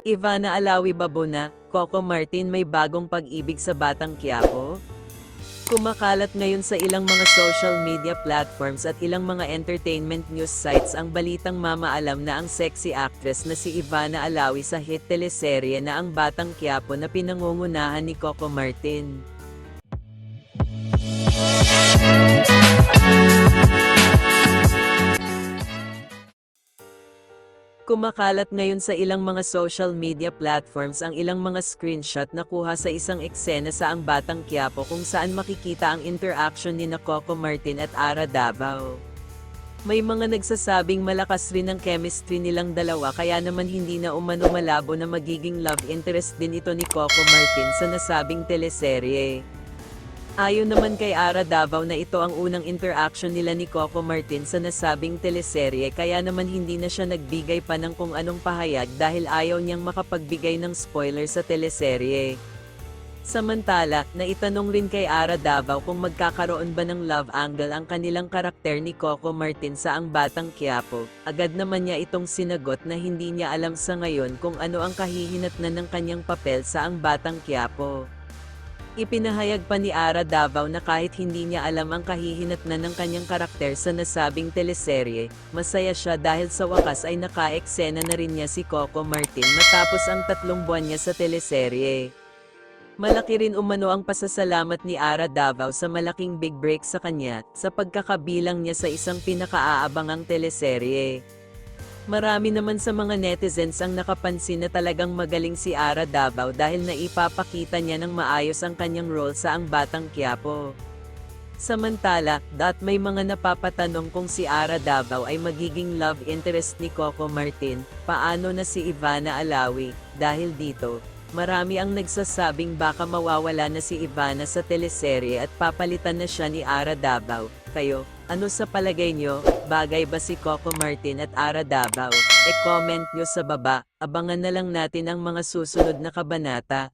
Ivana Alawi Babona, Coco Martin may bagong pag-ibig sa Batang Quiapo? Kumakalat ngayon sa ilang mga social media platforms at ilang mga entertainment news sites ang balitang mamaalam na ang sexy actress na si Ivana Alawi sa hit teleserye na ang Batang Quiapo na pinangungunahan ni Coco Martin. Kumakalat ngayon sa ilang mga social media platforms ang ilang mga screenshot na kuha sa isang eksena sa Ang Batang Quiapo kung saan makikita ang interaction ni na Coco Martin at Ara Davao. May mga nagsasabing malakas rin ang chemistry nilang dalawa kaya naman hindi na umano malabo na magiging love interest din ito ni Coco Martin sa nasabing teleserye. Ayon naman kay Ara Davao na ito ang unang interaction nila ni Coco Martin sa nasabing teleserye kaya naman hindi na siya nagbigay pa ng kung anong pahayag dahil ayaw niyang makapagbigay ng spoiler sa teleserye. Samantala, naitanong rin kay Ara Davao kung magkakaroon ba ng love angle ang kanilang karakter ni Coco Martin sa Ang Batang Quiapo. Agad naman niya itong sinagot na hindi niya alam sa ngayon kung ano ang kahihinatnan ng kanyang papel sa Ang Batang Quiapo. Ipinahayag pa ni Ara Davao na kahit hindi niya alam ang kahihinatnan ng kanyang karakter sa nasabing teleserye, masaya siya dahil sa wakas ay naka-eksena na rin niya si Coco Martin matapos ang tatlong buwan niya sa teleserye. Malaki rin umano ang pasasalamat ni Ara Davao sa malaking big break sa kanya, sa pagkakabilang niya sa isang pinakaaabangang teleserye. Marami naman sa mga netizens ang nakapansin na talagang magaling si Ara Davao dahil naipapakita niya ng maayos ang kanyang role sa Ang Batang Quiapo. Samantala, dat may mga napapatanong kung si Ara Davao ay magiging love interest ni Coco Martin, paano na si Ivana Alawi, dahil dito, marami ang nagsasabing baka mawawala na si Ivana sa teleserye at papalitan na siya ni Ara Davao. Kayo, ano sa palagay nyo, bagay ba si Coco Martin at Ara Davao? E-comment nyo sa baba, abangan na lang natin ang mga susunod na kabanata.